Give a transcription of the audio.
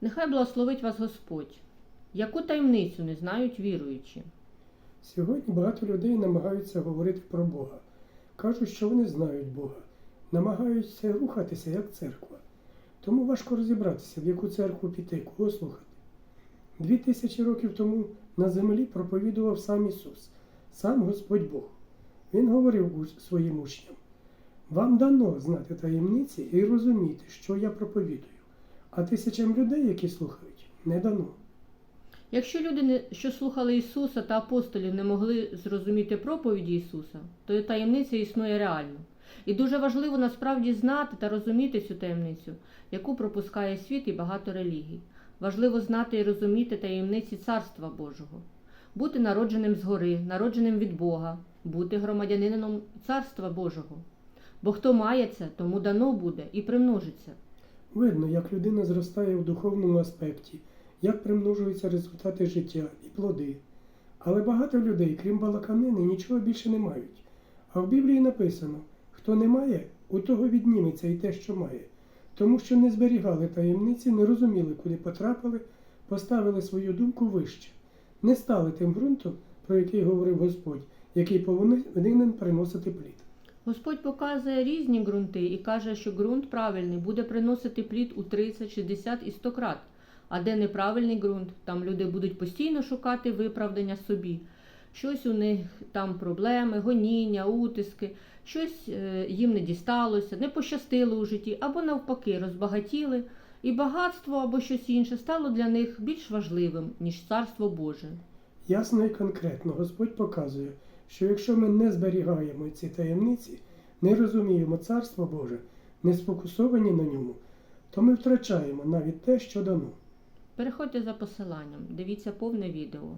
Нехай благословить вас Господь. Яку таємницю не знають віруючі? Сьогодні багато людей намагаються говорити про Бога. Кажуть, що вони знають Бога, намагаються рухатися як церква. Тому важко розібратися, в яку церкву піти, кого слухати. Дві тисячі років тому на землі проповідував сам Ісус, сам Господь Бог. Він говорив своїм учням: Вам дано знати таємниці і розуміти, що я проповідую, а тисячам людей, які слухають, не дано. Якщо люди, що слухали Ісуса та апостолів, не могли зрозуміти проповіді Ісуса, то таємниця існує реально. І дуже важливо насправді знати та розуміти цю таємницю, яку пропускає світ і багато релігій. Важливо знати і розуміти таємниці Царства Божого, бути народженим згори, народженим від Бога, бути громадянином Царства Божого. Бо хто має це, тому дано буде і примножиться. Видно, як людина зростає в духовному аспекті, як примножуються результати життя і плоди. Але багато людей, крім балаканини, нічого більше не мають. А в Біблії написано: хто не має, у того відніметься і те, що має. Тому що не зберігали таємниці, не розуміли, куди потрапили, поставили свою думку вище, не стали тим ґрунтом, про який говорив Господь, який повинен приносити плід. Господь показує різні ґрунти і каже, що ґрунт правильний буде приносити плід у 30, 60 і 100 крат. А де неправильний ґрунт, там люди будуть постійно шукати виправдання собі. Щось у них там проблеми, гоніння, утиски, щось е, їм не дісталося, не пощастило у житті, або навпаки розбагатіли, і багатство або щось інше стало для них більш важливим, ніж царство Боже. Ясно і конкретно Господь показує, що якщо ми не зберігаємо ці таємниці, не розуміємо Царство Боже, не сфокусовані на ньому, то ми втрачаємо навіть те, що дано. Переходьте за посиланням, дивіться повне відео.